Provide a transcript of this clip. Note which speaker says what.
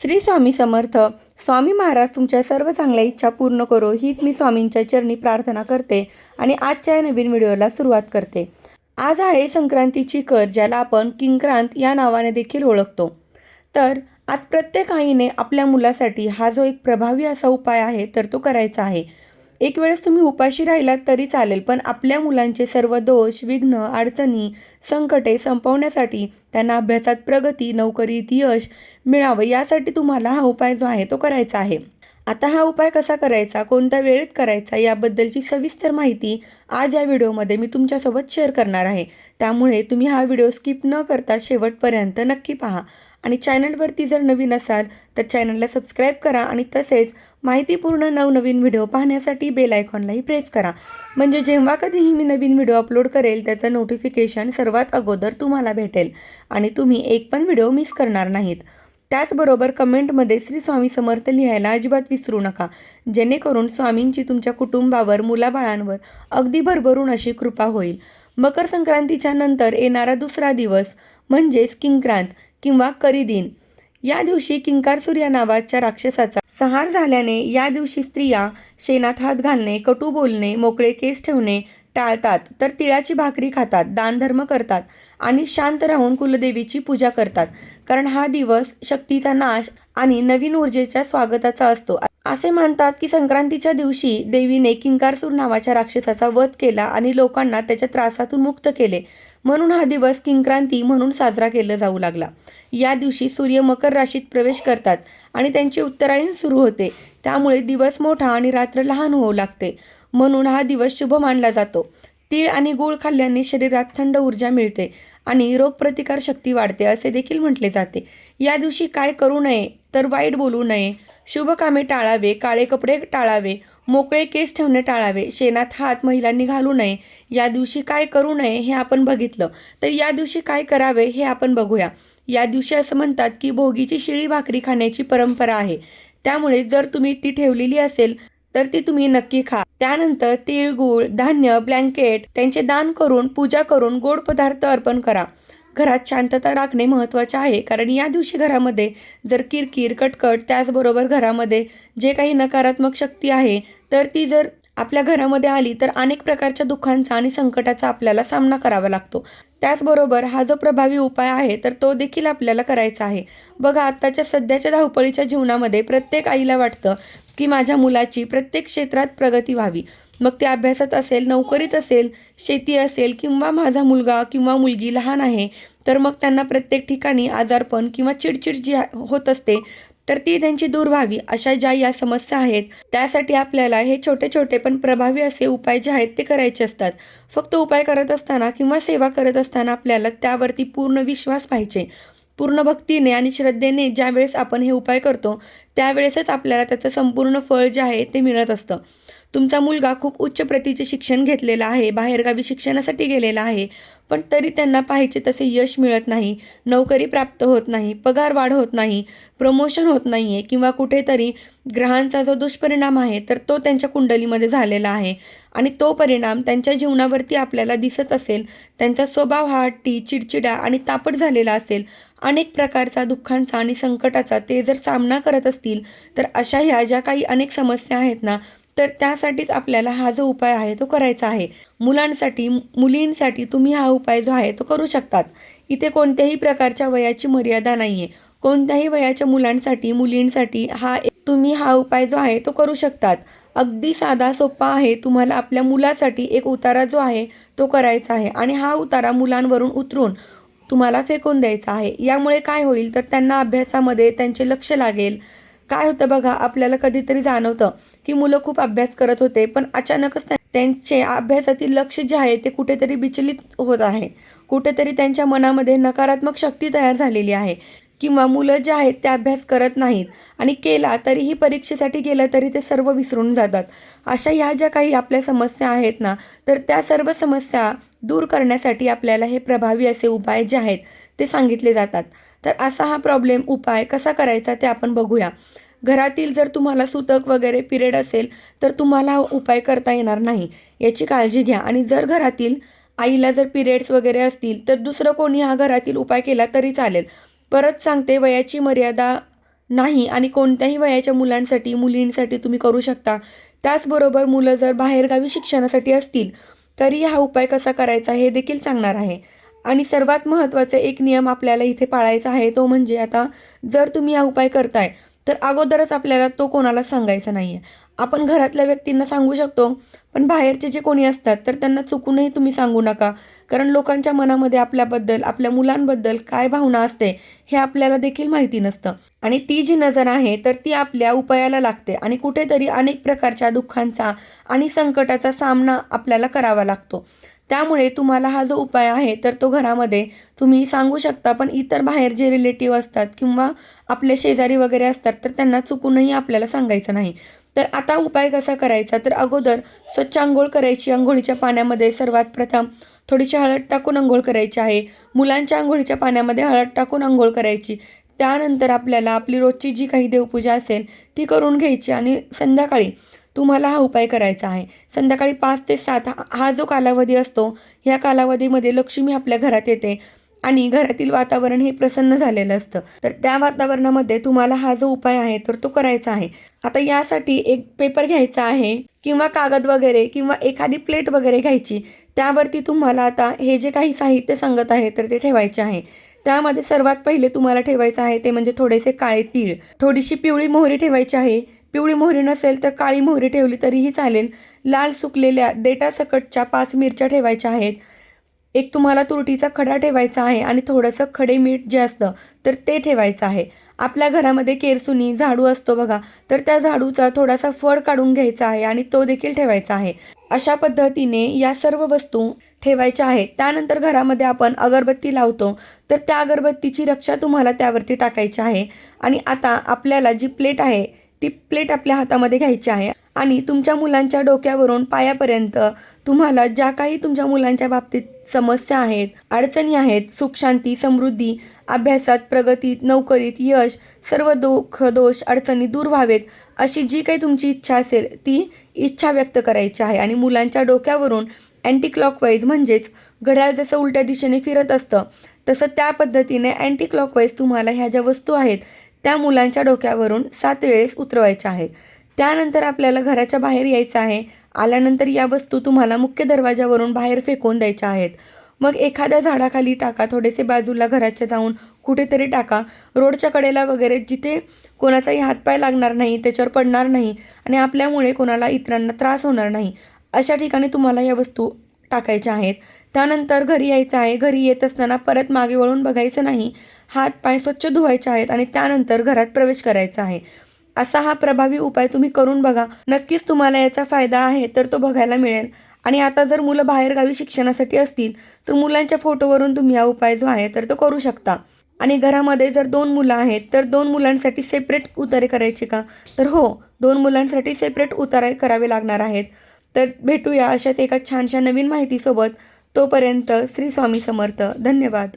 Speaker 1: श्री स्वामी समर्थ. स्वामी महाराज तुमच्या सर्व चांगल्या इच्छा पूर्ण करो. हीच मी स्वामींच्या चरणी प्रार्थना करते आणि आजच्या या नवीन व्हिडिओला सुरुवात करते. आज आहे संक्रांतीची कर ज्याला आपण किंक्रांत या नावाने देखील ओळखतो. तर आज प्रत्येक आईने आपल्या मुलासाठी हा जो एक प्रभावी असा उपाय आहे तर तो करायचा आहे. एक वेळेस तुम्ही उपाशी राहिलात तरी चालेल पण आपल्या मुलांचे सर्व दोष विघ्न अडचणी संकटे संपवण्यासाठी त्यांना अभ्यासात प्रगती नोकरीत यश मिळावं यासाठी तुम्हाला हा उपाय जो आहे तो करायचा आहे. आता हा उपाय कसा करायचा कोणत्या वेळेत करायचा याबद्दलची सविस्तर माहिती आज या व्हिडिओमध्ये मी तुमच्यासोबत शेअर करणार आहे. त्यामुळे तुम्ही हा व्हिडिओ स्किप न करता शेवटपर्यंत नक्की पहा. आणि चॅनलवरती जर नवीन असाल तर चॅनलला सबस्क्राईब करा आणि तसेच माहितीपूर्ण नवनवीन व्हिडिओ पाहण्यासाठी बेल आयकॉनलाही प्रेस करा. म्हणजे जेव्हा कधीही मी नवीन व्हिडिओ अपलोड करेल त्याचं नोटिफिकेशन सर्वात अगोदर तुम्हाला भेटेल आणि तुम्ही एक पण व्हिडिओ मिस करणार नाहीत. त्याचबरोबर कमेंटमध्ये श्री स्वामी समर्थ लिहायला अजिबात विसरू नका. जेणेकरून स्वामींची तुमच्या कुटुंबावर मुलाबाळांवर अगदी भरभरून अशी कृपा होईल. मकर संक्रांतीच्या नंतर येणारा दुसरा दिवस म्हणजेच किंक्रांत. किंवा करीदिन. या दिवशी किंकारसूर या नावाच्या राक्षसाचा संहार झाल्याने या दिवशी स्त्रिया शेणात हात घालणे कटू बोलणे मोकळे केस ठेवणे टाळतात. तर तिळाची भाकरी खातात दानधर्म करतात आणि शांत राहून कुलदेवीची पूजा करतात. कारण हा दिवस शक्तीचा नाश आणि नवीन ऊर्जेच्या स्वागताचा असतो. असे मानतात की संक्रांतीच्या दिवशी देवीने किंकारसूर नावाच्या राक्षसाचा वध केला आणि लोकांना त्याच्या त्रासातून मुक्त केले. म्हणून हा दिवस किंक्रांती म्हणून साजरा केला जाऊ लागला. या दिवशी सूर्य मकर राशीत प्रवेश करतात आणि त्यांची उत्तरायण सुरू होते. त्यामुळे दिवस मोठा आणि रात्र लहान होऊ लागते. म्हणून हा दिवस शुभ मानला जातो. तीळ आणि गूळ खाल्ल्याने शरीरात थंड ऊर्जा मिळते आणि रोगप्रतिकार शक्ती वाढते असे देखील म्हटले जाते. या दिवशी काय करू नये तर वाईट बोलू नये. शुभ कामे टाळावे काळे कपडे टाळावे मोकळे केस ठेवणे टाळावे शेणात हात महिलांनी घालू नये या दिवशी काय करू नये हे आपण बघितलं. तर या दिवशी काय करावे हे आपण बघूया. या दिवशी असं म्हणतात की भोगीची शिळी भाकरी खाण्याची परंपरा आहे. त्यामुळे जर तुम्ही ती ठेवलेली असेल तर ती तुम्ही नक्की खा. त्यानंतर तिळगुळ धान्य ब्लँकेट त्यांचे दान करून पूजा करून गोड पदार्थ अर्पण करा. घरात शांतता राखणे महत्त्वाचे आहे. कारण या दिवशी घरामध्ये जर किरकिर कटकट त्याचबरोबर घरामध्ये जे काही नकारात्मक शक्ती आहे तर ती जर आपल्या घरामध्ये आली तर अनेक प्रकारच्या दुःखांचा आणि संकटाचा आपल्याला सामना करावा लागतो. त्याचबरोबर हा जो प्रभावी उपाय आहे तर तो देखील आपल्याला करायचा आहे. बघा आत्ताच्या सध्याच्या धावपळीच्या जीवनामध्ये प्रत्येक आईला वाटतं की माझ्या मुलाची प्रत्येक क्षेत्रात प्रगती व्हावी. मग ते अभ्यासात असेल नोकरीत असेल शेती असेल किंवा माझा मुलगा किंवा मुलगी लहान आहे तर मग त्यांना प्रत्येक ठिकाणी आजारपण किंवा चिडचिड जी होत असते तर ती त्यांची दूर व्हावी अशा ज्या या समस्या आहेत. त्यासाठी आपल्याला हे छोटे छोटे पण प्रभावी असे उपाय जे आहेत ते करायचे असतात. फक्त उपाय करत असताना किंवा सेवा करत असताना आपल्याला त्यावरती पूर्ण विश्वास पाहिजे. पूर्ण भक्तीने आणि श्रद्धेने ज्यावेळेस आपण हे उपाय करतो त्यावेळेसच आपल्याला त्याचं संपूर्ण फळ जे आहे ते मिळत असतं. तुमचा मुलगा खूप उच्च प्रतीचे शिक्षण घेतलेलं आहे बाहेरगावी शिक्षणासाठी गेलेला आहे पण तरी त्यांना पाहिजे तसे यश मिळत नाही नोकरी प्राप्त होत नाही पगार वाढ होत नाही प्रमोशन होत नाही आहे किंवा कुठेतरी ग्रहांचा जो दुष्परिणाम आहे तर तो त्यांच्या कुंडलीमध्ये झालेला आहे. आणि तो परिणाम त्यांच्या जीवनावरती आपल्याला दिसत असेल त्यांचा स्वभाव हा हट्टी चिडचिडा आणि तापट झालेला असेल अनेक प्रकारचा दुःखांचा आणि संकटाचा ते जर सामना करत असतील तर अशा ह्या ज्या काही अनेक समस्या आहेत ना तर त्यासाठीच आपल्याला हा जो उपाय आहे तो करायचा आहे. मुलांसाठी मुलींसाठी तुम्ही हा उपाय जो आहे तो करू शकतात. इथे कोणत्याही प्रकारच्या वयाची मर्यादा नाही आहे कोणत्याही वयाच्या मुलांसाठी मुलींसाठी हा तुम्ही हा उपाय जो आहे तो करू शकतात. अगदी साधा सोपा आहे. तुम्हाला आपल्या मुलासाठी एक उतारा जो आहे तो करायचा आहे आणि हा उतारा मुलांवरून उतरून तुम्हाला फेकून द्यायचा आहे. यामुळे काय होईल? तर त्यांना अभ्यासामध्ये त्यांचे लक्ष लागेल. काय होतं बघा आपल्याला कधीतरी जाणवतं की मुलं खूप अभ्यास करत होते पण अचानकच त्यांचे अभ्यासातील लक्ष जे आहे ते कुठेतरी विचलित होत आहे. कुठेतरी त्यांच्या मनामध्ये नकारात्मक शक्ती तयार झालेली आहे किंवा मुलं जे आहेत ते अभ्यास करत नाहीत आणि केला तरीही परीक्षेसाठी गेलं तरी ते सर्व विसरून जातात. अशा ह्या ज्या काही आपल्या समस्या आहेत ना तर त्या सर्व समस्या दूर करण्यासाठी आपल्याला हे प्रभावी असे उपाय जे आहेत ते सांगितले जातात. तर असा हा प्रॉब्लेम उपाय कसा करायचा ते आपण बघूया. घरातील जर तुम्हाला सुतक वगैरे पिरियड असेल तर तुम्हाला उपाय करता येणार नाही. याची काळजी घ्या. आणि जर घरातील आईला जर पिरियड्स वगैरे असतील तर दुसरं कोणी हा घरातील उपाय केला तरी चालेल. परत सांगते वयाची मर्यादा नाही आणि कोणत्याही वयाच्या मुलांसाठी मुलींसाठी तुम्ही करू शकता. त्याचबरोबर मुलं जर बाहेरगावी शिक्षणासाठी असतील तरी हा उपाय कसा करायचा हे देखील सांगणार आहे. आणि सर्वात महत्त्वाचा एक नियम आपल्याला इथे पाळायचा आहे तो म्हणजे आता जर तुम्ही हा उपाय करताय तर अगोदरच आपल्याला तो कोणाला सांगायचा नाही आहे आपण घरातल्या व्यक्तींना सांगू शकतो पण बाहेरचे जे कोणी असतात तर त्यांना चुकूनही तुम्ही सांगू नका. कारण लोकांच्या मनामध्ये आपल्याबद्दल आपल्या मुलांबद्दल काय भावना असते हे आपल्याला देखील माहिती नसतं. आणि ती जी नजर आहे तर ती आपल्या उपायाला लागते. आणि कुठेतरी अनेक प्रकारच्या दुःखांचा आणि संकटाचा सामना आपल्याला करावा लागतो. त्यामुळे तुम्हाला हा जो उपाय आहे तर तो घरामध्ये तुम्ही सांगू शकता. पण इतर बाहेर जे रिलेटिव्ह असतात किंवा आपले शेजारी वगैरे असतात तर त्यांना चुकूनही आपल्याला सांगायचं नाही. तर आता उपाय कसा करायचा? तर अगोदर स्वच्छ आंघोळ करायची. आंघोळीच्या पाण्यामध्ये सर्वात प्रथम थोडीशी हळद टाकून आंघोळ करायची आहे. मुलांच्या आंघोळीच्या पाण्यामध्ये हळद टाकून आंघोळ करायची. त्यानंतर आपल्याला आपली रोजची जी काही देवपूजा असेल ती करून घ्यायची आणि संध्याकाळी तुम्हाला हा उपाय करायचा आहे. संध्याकाळी पाच ते सात हा- जो कालावधी असतो ह्या कालावधीमध्ये लक्ष्मी आपल्या घरात येते आणि घरातील वातावरण हे प्रसन्न झालेलं असतं. तर त्या वातावरणामध्ये तुम्हाला हा जो उपाय आहे तर तो करायचा आहे. आता यासाठी एक पेपर घ्यायचा आहे किंवा कागद वगैरे किंवा एखादी प्लेट वगैरे घ्यायची त्यावरती तुम्हाला आता हे जे काही साहित्य सांगत आहे तर ते ठेवायचे आहे. त्यामध्ये सर्वात पहिले तुम्हाला ठेवायचं आहे ते म्हणजे थोडेसे काळे तीळ. थोडीशी पिवळी मोहरी ठेवायची आहे. पिवळी मोहरी नसेल तर काळी मोहरी ठेवली तरीही चालेल. लाल सुकलेल्या देटासकटच्या पाच मिरच्या ठेवायच्या आहेत. एक तुम्हाला तुरटीचा खडा ठेवायचा आहे आणि थोडंसं खडे मीठ जे असतं तर ते ठेवायचं आहे. आपल्या घरामध्ये केरसुनी झाडू असतो बघा तर त्या झाडूचा थोडासा फळ काढून घ्यायचा आहे आणि तो देखील ठेवायचा आहे. अशा पद्धतीने या सर्व वस्तू ठेवायच्या आहेत. त्यानंतर घरामध्ये आपण अगरबत्ती लावतो तर त्या अगरबत्तीची रक्षा तुम्हाला त्यावरती टाकायची आहे. आणि आता आपल्याला जी प्लेट आहे ती प्लेट आपल्या हातामध्ये घ्यायची आहे आणि तुमच्या मुलांच्या डोक्यावरून पायापर्यंत तुम्हाला ज्या काही तुमच्या मुलांच्या बाबतीत समस्या आहेत अडचणी आहेत सुख शांती समृद्धी अभ्यासात प्रगतीत नोकरीत यश सर्व दुःख दोष अडचणी दूर व्हावेत अशी जी काही तुमची इच्छा असेल ती इच्छा व्यक्त करायची आहे. आणि मुलांच्या डोक्यावरून अँटी क्लॉकवाईज म्हणजेच घड्याळ जसं उलट्या दिशेने फिरत असतं तसं त्या पद्धतीने अँटी क्लॉकवाईज तुम्हाला ह्या ज्या वस्तू आहेत त्या मुलांच्या डोक्यावरून सात वेळेस उतरवायच्या आहेत त्यानंतर आपल्याला घराच्या बाहेर यायचं आहे. आल्यानंतर या वस्तू तुम्हाला मुख्य दरवाजावरून बाहेर फेकून द्यायच्या आहेत. मग एखाद्या झाडाखाली टाका थोडेसे बाजूला घराच्या जाऊन कुठेतरी टाका. रोडच्या कडेला वगैरे जिथे कोणाचाही हातपाय लागणार नाही त्याच्यावर पडणार नाही आणि आपल्यामुळे कोणाला इतरांना त्रास होणार नाही अशा ठिकाणी तुम्हाला या वस्तू टाकायच्या आहेत. त्यानंतर घरी यायचं आहे. घरी येत असताना परत मागे वळून बघायचं नाही. हात पाय स्वच्छ धुवायचे आहेत आणि त्यानंतर घरात प्रवेश करायचा आहे. असा हा प्रभावी उपाय तुम्ही करून बघा. नक्कीच तुम्हाला याचा फायदा आहे तर तो बघायला मिळेल. आणि आता जर मुलं बाहेरगावी शिक्षणासाठी असतील तर मुलांच्या फोटोवरून तुम्ही हा उपाय जो आहे तर तो करू शकता. आणि घरामध्ये जर दोन मुलं आहेत तर दोन मुलांसाठी सेपरेट उतारे करायचे का? तर हो दोन मुलांसाठी सेपरेट उतारे करावे लागणार आहेत. तर भेटूया अशाच एका छानशा नवीन माहितीसोबत. तोपर्यंत श्री स्वामी समर्थ. धन्यवाद.